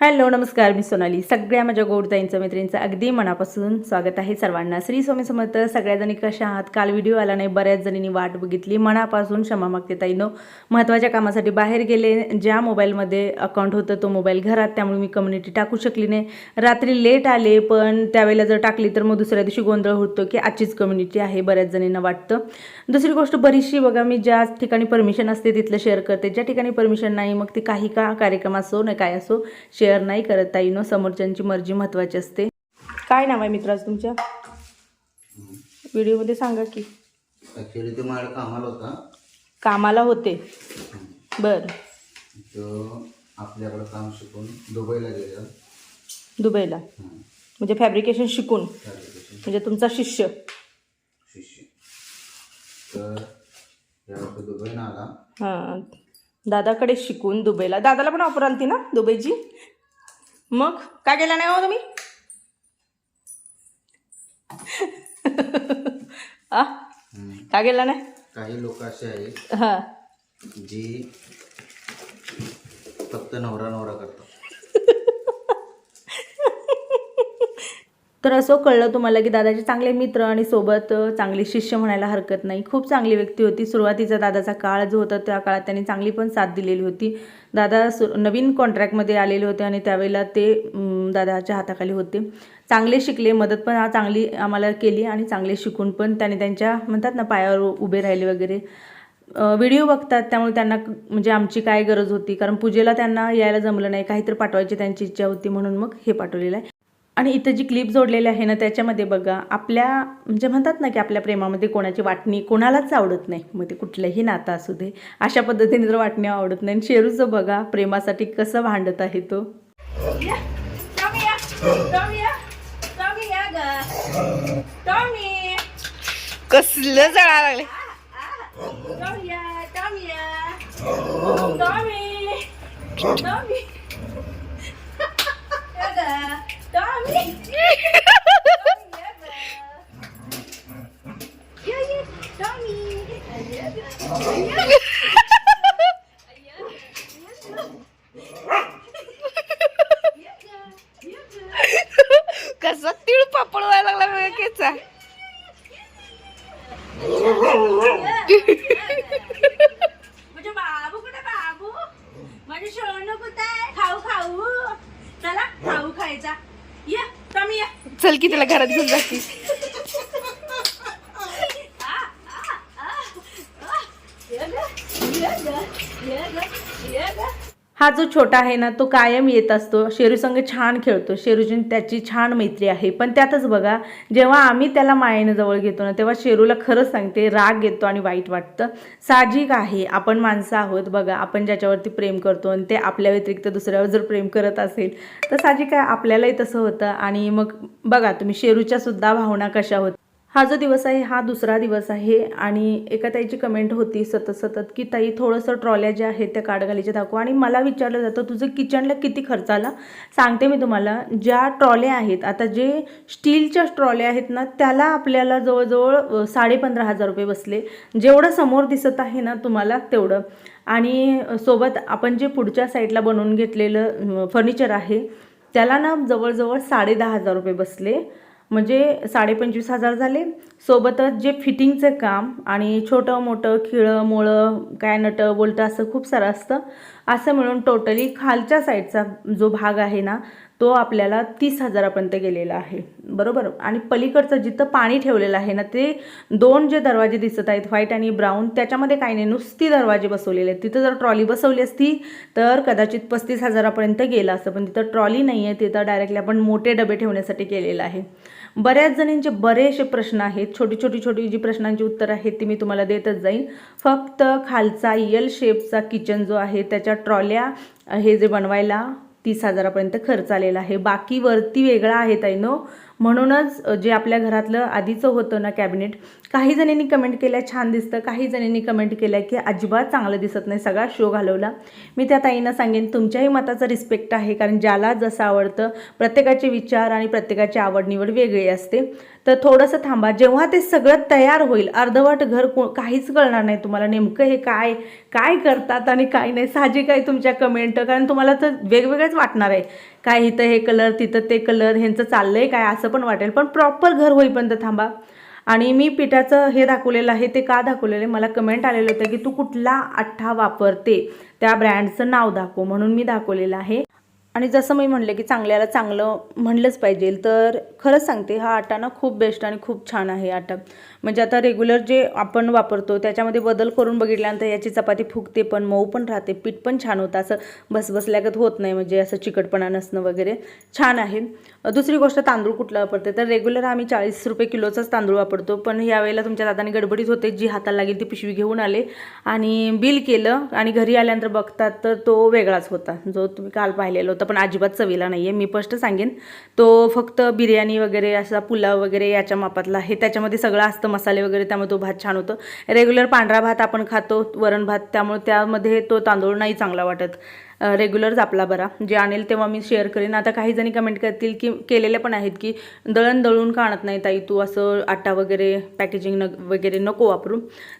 Hello नमस्कार मी सोनाली. सगळ्या माझ्या गोडताईंचं मैत्रिणींचं अगदी मनापासून स्वागत आहे सर्वांना. श्री स्वामी समर्थ सगळ्याजणी कशा आहात? काल व्हिडिओ आला नाही बऱ्याच जणींनी वाट बघितली. मनापासून क्षमा मागते ताईनो महत्त्वाच्या कामासाठी बाहेर गेले. ज्या मोबाईलमध्ये अकाउंट होतं तो मोबाईल घरात त्यामुळे मी कम्युनिटी टाकू शकली नाही. रात्री लेट आले पण त्यावेळेला जर टाकली तर मग दुसऱ्या दिवशी गोंधळ होतो की आजचीच कम्युनिटी आहे बऱ्याच जणींना वाटतं. दुसरी गोष्ट बरीचशी बघा मी ज्या ठिकाणी परमिशन असते तिथलं शेअर करते. ज्या ठिकाणी परमिशन नाही मग ती काही का कार्यक्रम असो नाही काय असो शेअर नाही करत ताईनो समोरच्यांची मर्जी महत्त्वाची असते. काय नाव आहे मित्राज तुमच्या? व्हिडिओमध्ये सांगा की. ॲक्च्युली ते माझ्या कामाला होता. कामाला होते. बर. तो आपल्याकडं काम शिकून दुबईला गेला. दुबईला. म्हणजे फॅब्रिकेशन शिकून. म्हणजे तुमचा शिष्य. शिष्य. तर दुबईनं आला. हां. दादाकडे शिकून दुबईला. दादाला पण ऑफर आलती ना दुबईची? मग? का गेला नाही हो तुम्ही? आ. का गेला नाही? काही लोक असे आहेत हां. जी फक्त नवरा नवरा करतात. तर असं कळलं तुम्हाला की दादाचे चांगले मित्र आणि सोबत चांगले शिष्य म्हणायला हरकत नाही. खूप चांगली व्यक्ती होती. सुरुवातीचा दादाचा काळ जो होता त्या काळात त्यांनी चांगली पण साथ दिलेली होती. दादा सु नवीन कॉन्ट्रॅक्टमध्ये आलेले होते आणि त्यावेळेला ते दादाच्या हाताखाली होते. चांगले शिकले मदत पण चांगली आम्हाला केली आणि चांगले शिकून पण त्याने त्यांच्या म्हणतात ना पायावर उभे राहिले वगैरे. व्हिडिओ बघतात त्यामुळे त्यांना म्हणजे आमची काय गरज होती? कारण पूजेला त्यांना यायला जमलं नाही. काहीतरी पाठवायची त्यांची इच्छा होती म्हणून मग हे पाठवलेलं आहे. आणि इथं जी क्लिप जोडलेली आहे ना त्याच्यामध्ये बघा आपल्या म्हणजे म्हणतात ना की आपल्या प्रेमामध्ये कोणाची वाटणी कोणालाच आवडत नाही. मग ते कुठलंही नातं असू दे अशा पद्धतीने जर वाटणी आवडत नाही. आणि शेरूचं बघा प्रेमासाठी कसं भांडत आहे तो. कसलं जळा लागले Dami! Dami! Yeah, yeah! Dami! Yeah, yeah! चल घरात घेऊन जाते ये ग, ये ग, ये ग, ये ग. हा जो छोटा आहे ना तो कायम येत असतो. शेरू संग छान खेळतो. शेरूची त्याची छान मैत्री आहे. पण त्यातच बघा जेव्हा आम्ही त्याला मायेनं जवळ घेतो ना तेव्हा शेरूला खरंच सांगते राग येतो आणि वाईट वाटतं. साहजिक आहे. आपण माणसं आहोत. बघा आपण ज्याच्यावरती प्रेम करतो आणि ते आपल्या व्यतिरिक्त दुसऱ्यावर जर प्रेम करत असेल तर साहजिक आहे. आपल्यालाही तसं होतं. आणि मग बघा तुम्ही शेरूच्या सुद्धा भावना कशा होत हा जो दिवस आहे हा दुसरा दिवस आहे आणि एका ताईची कमेंट होती सतत सतत की ताई थोडंसं ट्रॉल्या ज्या आहेत त्या काडगालीच्या दाखवा. आणि मला विचारलं जातं तुझं किचनला किती खर्च आला? सांगते मी तुम्हाला ज्या ट्रॉल्या आहेत आता जे स्टीलच्या ट्रॉल्या आहेत ना त्याला आपल्याला जवळजवळ साडेपंधरा हजार रुपये बसले. जेवढं समोर दिसत आहे ना तुम्हाला तेवढं. आणि सोबत आपण जे पुढच्या साईडला बनवून घेतलेलं फर्निचर आहे त्याला ना जवळजवळ साडे दहा हजार रुपये बसले. म्हणजे साडेपंचवीस हजार झाले. सोबतच जे फिटिंगचं काम आणि छोटं मोठं खिळं मोळं काय नटं बोलतं असं खूप सारं असतं. असं मिळून टोटली खालच्या साईडचा जो भाग आहे ना तो आपल्याला तीस हजारापर्यंत गेलेला आहे. बरोबर? आणि पलीकडचं जिथं पाणी ठेवलेलं आहे ना ते दोन जे दरवाजे दिसत आहेत व्हाईट आणि ब्राऊन त्याच्यामध्ये काही नाही. नुसती दरवाजे बसवलेले आहेत. तिथं जर ट्रॉली बसवली असती तर कदाचित पस्तीस हजारापर्यंत गेलं असतं. पण तिथं ट्रॉली नाही आहे तिथं डायरेक्टली आपण मोठे डबे ठेवण्यासाठी केलेलं आहे. बऱ्याच जणींचे बरेचसे प्रश्न आहेत. छोटी छोटी छोटी जी प्रश्नांची उत्तरं आहेत ती मी तुम्हाला देतच जाईन. फक्त खालचा यल शेपचा किचन जो आहे त्याच्या ट्रॉल्या हे जे बनवायला तीस हजारापर्यंत खर्च आलेला आहे. बाकी वरती वेगळा आहे ताईनो म्हणूनच जे आपल्या घरातलं आधीचं होतं ना कॅबिनेट काही जणींनी कमेंट केल्या छान दिसतं. काही जणींनी कमेंट केल्या की अजिबात चांगलं दिसत नाही सगळा शो घालवला. मी त्या ताईंना सांगेन तुमच्याही मताचा रिस्पेक्ट आहे कारण ज्याला जसं आवडतं प्रत्येकाचे विचार आणि प्रत्येकाची आवड निवड वेगळी असते. तर थोडंसं थांबा. जेव्हा ते सगळं तयार होईल अर्धवट घर को काहीच कळणार नाही तुम्हाला नेमकं हे काय काय करतात आणि काय नाही. साहजिक आहे तुमच्या कमेंट कारण तुम्हाला तर वेगवेगळंच वाटणार आहे. काय इथं हे कलर तिथं ते कलर ह्यांचं चाललं आहे काय असं पण वाटेल. पण प्रॉपर घर होईपर्यंत थांबा. आणि मी पिठाचं हे दाखवलेलं आहे ते का दाखवलेलं आहे? मला कमेंट आलेलं होतं की तू कुठला अठ्ठा वापरते? त्या ब्रँडचं नाव दाखव म्हणून मी दाखवलेलं आहे. आणि जसं मी म्हणले की चांगल्याला चांगलं म्हणलंच पाहिजे तर खरंच सांगते हा आटा ना खूप बेस्ट आणि खूप छान आहे आटा. म्हणजे आता रेग्युलर जे आपण वापरतो त्याच्यामध्ये बदल करून बघितल्यानंतर याची चपाती फुगते पण मऊ पण राहते पीठ पण छान होतं. असं बसबसल्यागत होत नाही म्हणजे असं चिकटपणा नसणं वगैरे. छान आहे. दुसरी गोष्ट तांदूळ कुठला वापरते? तर रेग्युलर आम्ही चाळीस रुपये किलोचाच तांदूळ वापरतो पण यावेळेला तुमच्या दादाने गडबडीत होते जी हाताला लागेल ती पिशवी घेऊन आले. आणि बिल केलं आणि घरी आल्यानंतर बघतात तर तो वेगळाच होता. जो तुम्ही काल पाहिलेला होता पण अजिबात चवीला नाही आहे मी स्पष्ट सांगेन तो फक्त बिर्याणी वगैरे असा पुलाव वगैरे याच्या मापातला आहे. त्याच्यामध्ये सगळं असतं मसाले वगैरे त्यामुळे तो भात छान होतो. रेग्युलर पांढरा भात आपण खातो वरण भात त्यामुळे त्यामध्ये तो तांदूळ नाही चांगला वाटत. रेग्युलरच आपला बरा. जे आणेल तेव्हा मी शेअर करेन. आता काही जणी कमेंट करतील की केलेले पण आहेत की दळण दळून का आणत नाही ताई तू? असं आटा वगैरे पॅकेजिंग न वगैरे नको वापरू.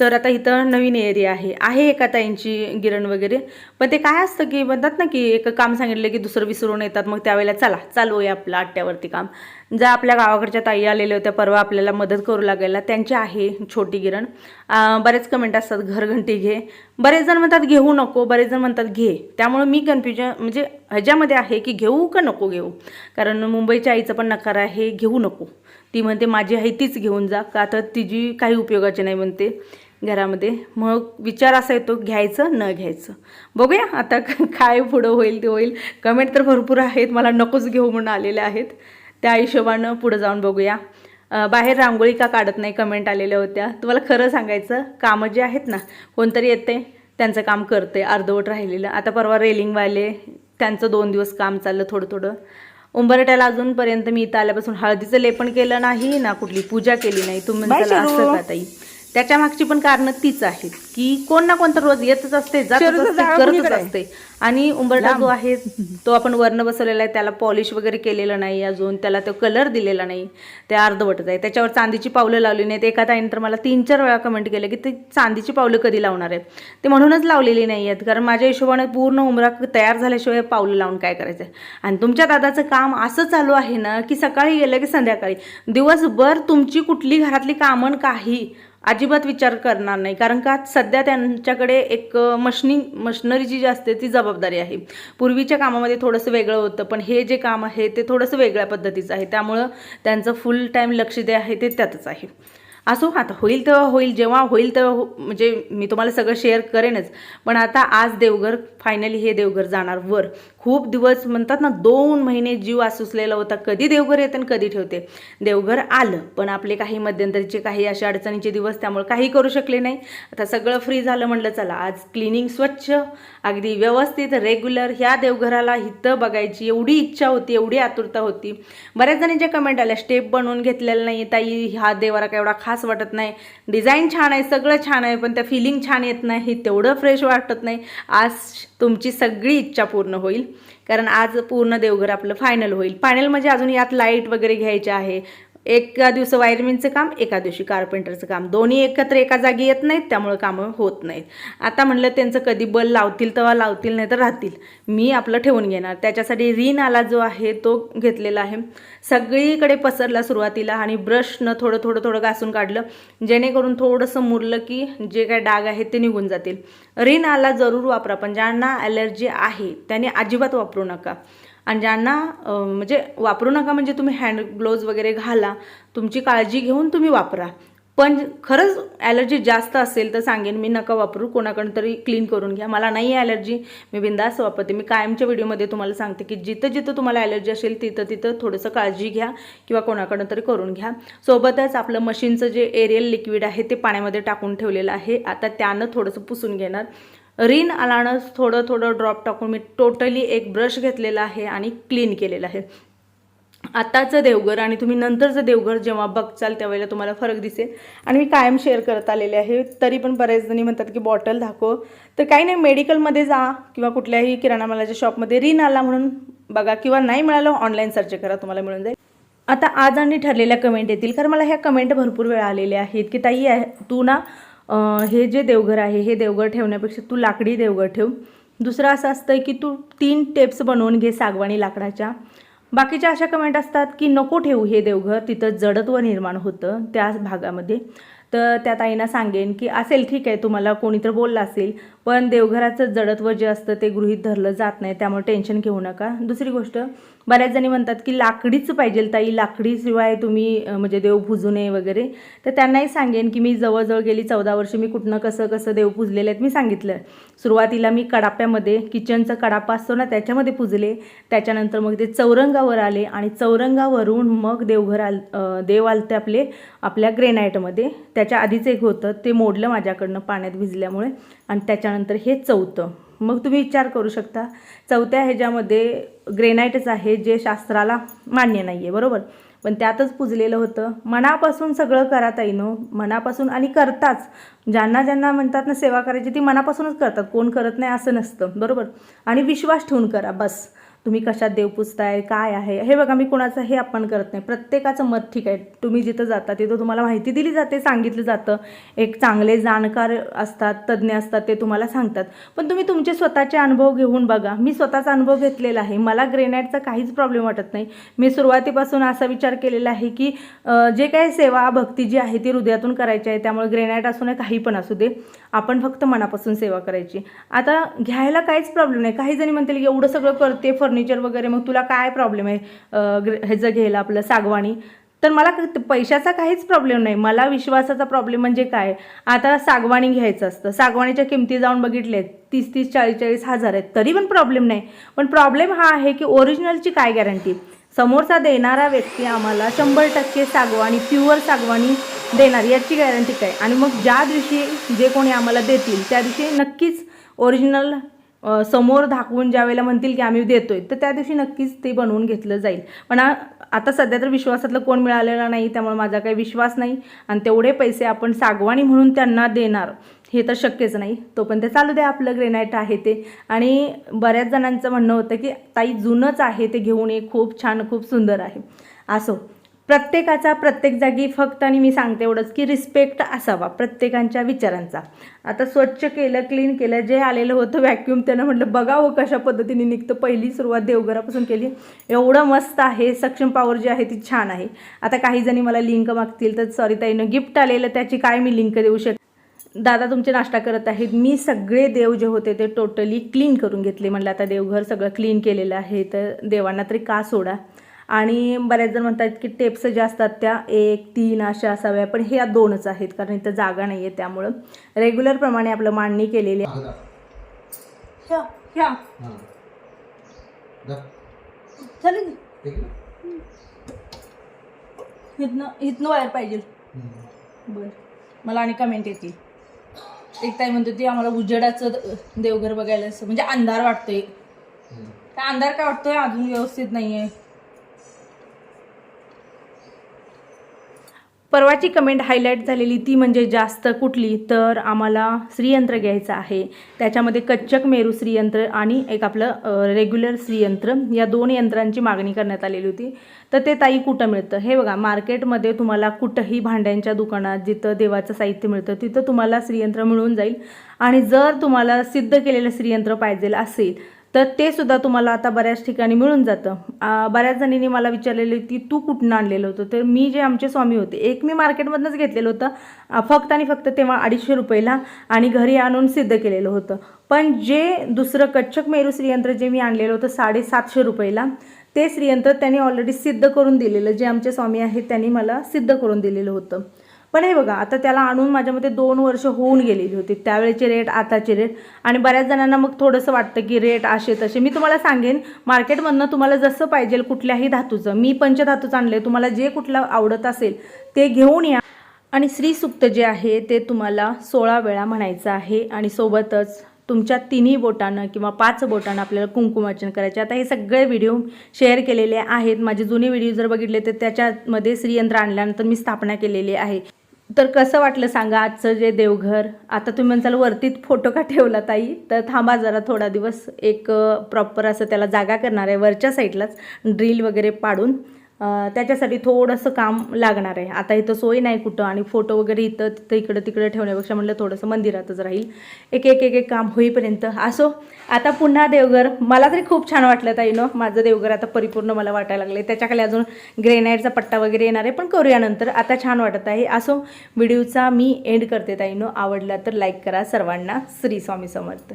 तर आता इथं नवीन एरिया आहे. आहे एका ताईंची गिरण वगैरे. पण ते काय असतं की म्हणतात ना की एक काम सांगितलं की दुसरं विसरून येतात. मग त्यावेळेला चला चालू आहे आपलं आट्यावरती काम. ज्या आपल्या गावाकडच्या ताई आलेल्या होत्या परवा आपल्याला मदत करू लागायला त्यांची आहे छोटी गिरण बरेच कमेंट असतात घरघंटी घे. बरेच जण म्हणतात घेऊ नको. बरेच जण म्हणतात घे. त्यामुळे मी कन्फ्युजन म्हणजे ह्याच्यामध्ये आहे की घेऊ का नको घेऊ? कारण मुंबईच्या आईचं पण नकार आहे घेऊ नको. ती म्हणते माझी आई तीच घेऊन जा. का तर तिची काही उपयोगाची नाही म्हणते घरामध्ये. मग विचार असा येतो घ्यायचं न घ्यायचं. बघूया आता काय पुढं होईल ते होईल. कमेंट तर भरपूर आहेत मला नकोच घेऊ म्हणून आलेले आहेत. त्या हिशोबानं पुढं जाऊन बघूया. बाहेर रांगोळी का काढत नाही कमेंट आलेल्या होत्या. तुम्हाला खरं सांगायचं कामं जे आहेत ना कोणतरी येते त्यांचं काम करते अर्धवट राहिलेलं. आता परवा रेलिंगवाले त्यांचं दोन दिवस काम चाललं थोडं थोडं. उंबरट्याला अजूनपर्यंत मी इथं आल्यापासून हळदीचं लेपन केलं नाही ना कुठली पूजा केली नाही. तुम्ही असं ताई? त्याच्या मागची पण कारण तीच आहेत की कोण ना कोणतं रोज येतच असते जातच असते करतच असते. आणि उंबरटा जो आहे तो आपण वर्ण बसवलेला आहे त्याला पॉलिश वगैरे केलेलं नाही अजून त्याला तो कलर दिलेला नाही ते अर्धवटच आहे. त्याच्यावर चांदीची पावलं लावली नाहीत. एका ताईने तर मला तीन चार वेळा कमेंट केलं की ते चांदीची पावलं कधी लावणार आहेत? ते म्हणूनच लावलेली नाही आहेत. कारण माझ्या हिशोबाने पूर्ण उमरा तयार झाल्याशिवाय पावलं लावून काय करायचं आहे आणि तुमच्या दादाचं काम असं चालू आहे ना की सकाळी गेलं की संध्याकाळी. दिवसभर तुमची कुठली घरातली कामं काही अजिबात विचार करणार नाही. कारण का सध्या त्यांच्याकडे एक मशनी मशनरीची जी असते ती जबाबदारी जबाबदारी आहे. पूर्वीच्या कामामध्ये थोडंसं वेगळं होतं पण हे जे काम आहे ते थोडंसं वेगळ्या पद्धतीचं आहे. त्यामुळं त्यांचं फुल टाईम लक्ष जे आहे ते त्यातच आहे. असो आता होईल तेव्हा होईल जेव्हा होईल तेव्हा हो म्हणजे मी तुम्हाला सगळं शेअर करेनच. पण आता आज देवघर फायनली हे देवघर जाणार वर. खूप दिवस म्हणतात ना दोन महिने जीव आसुसलेला होता. कधी देवघर येते आणि कधी ठेवते. देवघर आलं पण आपले काही मध्यंतरीचे काही अशा अडचणीचे दिवस त्यामुळे काही करू शकले नाही. आता सगळं फ्री झालं म्हणलं चला आज क्लिनिंग स्वच्छ अगदी व्यवस्थित रेग्युलर ह्या देवघराला हिथं बघायची एवढी इच्छा होती एवढी आतुरता होती. बऱ्याच जणांच्या कमेंट आल्या स्टेप बनवून घेतलेलं नाही ताई हा देवारा काय एवढा खास वाटत नाही. डिझाईन छान आहे सगळं छान आहे पण त्या फिलिंग छान येत नाही तेवढं फ्रेश वाटत नाही. आज तुमची सगळी इच्छा पूर्ण होईल. कारण आज पूर्ण देवघर आपलं फायनल होईल. फायनल म्हणजे अजून यात लाइट वगैरे घ्यायचे आहे. एका दिवस वायरमिनचं काम एका दिवशी कार्पेंटरचं काम. दोन्ही एकत्र एका जागी येत नाहीत त्यामुळे कामं होत नाहीत. आता म्हणलं त्यांचं कधी बल लावतील तेव्हा लावतील नाही तर राहतील. मी आपलं ठेवून घेणार. त्याच्यासाठी रिन आला जो आहे तो घेतलेला आहे. सगळीकडे पसरला सुरुवातीला आणि ब्रशनं थोडं थोडं थोडं घासून काढलं. जेणेकरून थोडंसं मुरलं की जे काय डाग आहेत ते निघून जातील. रिन आला जरूर वापरा पण ज्यांना ॲलर्जी आहे त्याने अजिबात वापरू नका. आणि ज्यांना म्हणजे वापरू नका म्हणजे तुम्ही हँड ग्लोव्ज वगैरे घाला. तुमची काळजी घेऊन तुम्ही वापरा. पण खरंच ॲलर्जी जास्त असेल तर सांगेन मी नका वापरू. कोणाकडून तरी क्लीन करून घ्या. मला नाही ॲलर्जी मी बिंदास वापरते. मी कायमच्या व्हिडिओमध्ये तुम्हाला सांगते की जिथं जिथं तुम्हाला ॲलर्जी असेल तिथं तिथं थोडंसं काळजी घ्या किंवा कोणाकडून तरी करून घ्या. सोबतच आपलं मशीनचं जे एरियल लिक्विड आहे ते पाण्यामध्ये टाकून ठेवलेलं आहे. आता त्यानं थोडंसं पुसून घेणार. रिन आलानं थोडं थोडं ड्रॉप टाकून मी टोटली एक ब्रश घेतलेला आहे आणि क्लीन केलेलं आहे. आत्ताचं देवघर आणि तुम्ही नंतरचं देवघर जेव्हा बघचाल त्यावेळेला तुम्हाला फरक दिसेल. आणि मी कायम शेअर करत आलेले आहे. तरी पण बऱ्याच जणी म्हणतात की बॉटल दाखव. तर काही नाही मेडिकलमध्ये जा किंवा कुठल्याही किराणा मालाच्या शॉपमध्ये रिन आला म्हणून बघा किंवा नाही मिळालं ऑनलाईन सर्च करा तुम्हाला मिळून जाईल. आता आज आणि ठरलेल्या कमेंट येतील. कारण मला ह्या कमेंट भरपूर वेळा आलेल्या आहेत की ताई आहे तू ना हे जे देवघर आहे हे देवघर ठेवण्यापेक्षा तू लाकडी देवघर ठेव. दुसरं असं असतं की तू तीन टेप्स बनवून घे सागवानी लाकडाच्या. बाकीच्या अशा कमेंट असतात की नको ठेवू हे देवघर तिथं जडत्व निर्माण होतं त्या भागामध्ये. तर त्या ताईंना सांगेन की असेल ठीक आहे तुम्हाला कोणीतरी बोललं असेल पण देवघराचं जडत्व जे असतं ते गृहीत धरलं जात नाही त्यामुळे टेन्शन घेऊ नका. दुसरी गोष्ट बऱ्याच जणी म्हणतात की लाकडीच पाहिजे ताई. लाकडीशिवाय तुम्ही म्हणजे देव पूजू नये वगैरे. तर त्यांनाही सांगेन की मी जवळजवळ गेली चौदा वर्ष मी कुठनं कसं कसं देव पूजलेले आहेत मी सांगितलं. सुरुवातीला मी कडाप्यामध्ये किचनचा कडापा असतो ना त्याच्यामध्ये पूजले. त्याच्यानंतर मग ते चौरंगावर आले आणि चौरंगावरून मग देवघर आल देव आलते आपले आपल्या ग्रेनाईटमध्ये त्याच्या आधीच एक होतं ते मोडलं माझ्याकडनं पाण्यात भिजल्यामुळे. आणि त्याच्यानंतर हे चौथं. मग तुम्ही विचार करू शकता. चौथ्या ह्याच्यामध्ये ग्रेनाईटच आहे जे शास्त्राला मान्य नाही आहे बरोबर? पण त्यातच पुजलेलं होतं. मनापासून सगळं करा ताईनो. मनापासून आणि करताच. ज्यांना ज्यांना म्हणतात ना सेवा करायची ती मनापासूनच करतात. कोण करत नाही असं नसतं बरोबर? आणि विश्वास ठेवून करा बस. तुम्ही कशात देव पुजताय काय आहे? हे बघा मी कोणाचं हे आपण करत नाही. प्रत्येकाचं मत ठीक आहे. तुम्ही जिथं जाता तिथं तुम्हाला माहिती दिली जाते सांगितलं जातं. एक चांगले जाणकार असतात तज्ज्ञ असतात ते तुम्हाला सांगतात. पण तुम्ही तुमचे स्वतःचे अनुभव घेऊन बघा. मी स्वतःचा अनुभव घेतलेला आहे. मला ग्रेनाईटचा काहीच प्रॉब्लेम वाटत नाही. मी सुरुवातीपासून असा विचार केलेला आहे की जे काही सेवा भक्ती जी आहे ती हृदयातून करायची आहे. त्यामुळे ग्रेनाईट असू नये काही पण असू दे. आपण फक्त मनापासून सेवा करायची. आता घ्यायला काहीच प्रॉब्लेम नाही. काही जणी म्हणतील की एवढं सगळं करते फर्निचर वगैरे मग तुला काय प्रॉब्लेम आहे? ह्याचं घ्यायला आपलं सागवाणी तर मला पैशाचा काहीच प्रॉब्लेम नाही. मला विश्वासाचा प्रॉब्लेम म्हणजे काय? आता सागवाणी घ्यायचं असतं. सागवाणीच्या किमती जाऊन बघितले तीस तीस चाळीस चाळीस हजार आहेत. तरी पण प्रॉब्लेम नाही. पण प्रॉब्लेम हा आहे की ओरिजिनलची काय गॅरंटी समोरचा देणारा व्यक्ती आम्हाला शंभर टक्के सागवाणी प्युअर सागवाणी देणार. याची गॅरंटी काय? आणि मग ज्या दिवशी जे कोणी आम्हाला देतील त्या दिवशी नक्कीच ओरिजिनल समोर दाखवून ज्या वेळेला म्हणतील की आम्ही देतोय तर त्या दिवशी नक्कीच ते बनवून घेतलं जाईल. पण आता सध्या तर विश्वासातलं कोण मिळालेलं नाही त्यामुळे माझा काही विश्वास नाही. आणि तेवढे पैसे आपण सागवाणी म्हणून त्यांना देणार हे तर शक्यच नाही. तो पण ते चालू द्या आपलं ग्रेनाईट आहे ते. आणि बऱ्याच जणांचं म्हणणं होतं की ताई जुनंच आहे ते घेऊन ये खूप छान खूप सुंदर आहे. असो. प्रत्येकाचा प्रत्येक जागी फक्त आणि मी सांगते एवढंच की रिस्पेक्ट असावा प्रत्येकांच्या विचारांचा. आता स्वच्छ केलं क्लीन केलं जे आलेलं होतं व्हॅक्यूम त्यानं म्हटलं बघावं हो कशा पद्धतीने निघतं पहिली सुरुवात देवघरापासून केली. एवढं मस्त आहे सक्षम पॉवर जी आहे ती छान आहे. आता काही जणी मला लिंक मागतील तर सॉरी ताईनं गिफ्ट आलेलं त्याची काय मी लिंक देऊ शकते दादा तुमचे नाश्ता करत आहेत. मी सगळे देव जे होते ते टोटली क्लीन करून घेतले. म्हणलं आता देवघर सगळं क्लीन केलेलं आहे तर देवांना तरी का सोडा? आणि बऱ्याच जण म्हणतात की टेप्स ज्या असतात त्या एक तीन अशा असाव्या. पण ह्या दोनच आहेत कारण इथं जागा नाही आहे त्यामुळं. रेग्युलर प्रमाणे आपलं मांडणी केलेली आहे. ह्या ह्या. हां. आहे इथनं इथनं वायर पाहिजे. बरं. मला आणि कमेंट येतील. एक ताई म्हणतो ती आम्हाला उजेडाचं देवघर बघायला असं. म्हणजे अंधार वाटतोय. अंधार काय वाटतोय? अजून व्यवस्थित नाहीये. परवाची कमेंट हायलाईट झालेली ती म्हणजे जास्त कुठली तर आम्हाला श्रीयंत्र घ्यायचं आहे. त्याच्यामध्ये कच्चक मेरू श्रीयंत्र आणि एक आपलं रेग्युलर श्रीयंत्र या दोन यंत्रांची मागणी करण्यात आलेली होती. तर ते ताई कुठं मिळतं? हे बघा मार्केटमध्ये तुम्हाला कुठंही भांड्यांच्या दुकानात जिथं देवाचं साहित्य मिळतं तिथं तुम्हाला श्रीयंत्र मिळून जाईल. आणि जर तुम्हाला सिद्ध केलेलं श्रीयंत्र पाहिजे असेल तर ते सुद्धा तुम्हाला आता बऱ्याच ठिकाणी मिळून जातं. बऱ्याच जणींनी मला विचारलेलं की तू कुठून आणलेलं होतं? तर मी जे आमचे स्वामी होते एक मी मार्केटमधनंच घेतलेलं होतं. फक्त आणि फक्त तेव्हा अडीचशे रुपयेला आणि घरी आणून सिद्ध केलेलं होतं. पण जे दुसरं कच्छक मेरू श्रीयंत्र जे मी आणलेलं होतं साडेसातशे रुपयेला ते श्रीयंत्र त्यांनी ऑलरेडी सिद्ध करून दिलेलं. जे आमचे स्वामी आहेत त्यांनी मला सिद्ध करून दिलेलं होतं. पण हे बघा आता त्याला आणून माझ्यामध्ये दोन वर्ष होऊन गेलेली होती. त्यावेळेचे रेट आताचे रेट आणि बऱ्याच जणांना मग थोडंसं वाटतं की रेट असे तसे. मी तुम्हाला सांगेन मार्केटमधनं तुम्हाला जसं पाहिजे कुठल्याही धातूचं. मी पंचधातूचं आणले तुम्हाला जे कुठलं आवडत असेल ते घेऊन या. आणि श्रीसुक्त जे आहे ते तुम्हाला सोळा वेळा म्हणायचं आहे. आणि सोबतच तुमच्या तिन्ही बोटानं किंवा पाच बोटानं आपल्याला कुंकुमार्चन करायचे आता हे सगळे व्हिडिओ शेअर केलेले आहेत. माझे जुने व्हिडिओ जर बघितले तर त्याच्यामध्ये श्रीयंत्र आणल्यानंतर मी स्थापना केलेली आहे. तर कसं वाटलं सांगा आजचं जे देवघर? आता तुम्ही म्हणसाल वरतीत फोटो का ठेवला ताई? तर थांबा जरा थोडा दिवस एक प्रॉपर असं त्याला जागा करणार आहे वरच्या साईडलाच ड्रिल वगैरे पाडून. त्याच्यासाठी थोडंसं काम लागणार आहे. आता इथं सोय नाही कुठं आणि फोटो वगैरे इथं तिथं इकडं तिकडं ठेवण्यापेक्षा म्हटलं थोडंसं मंदिरातच राहील. एक एक एक एक काम होईपर्यंत. असो आता पुन्हा देवघर. मला तरी खूप छान वाटलं ताईनं माझं देवघर आता परिपूर्ण मला वाटायला लागले त्याच्याखाली अजून ग्रेनाईटचा पट्टा वगैरे येणार आहे पण करूया नंतर. आता छान वाटत आहे. असो व्हिडिओचा मी एंड करते ताईनो आवडला तर लाईक करा. सर्वांना श्री स्वामी समर्थ.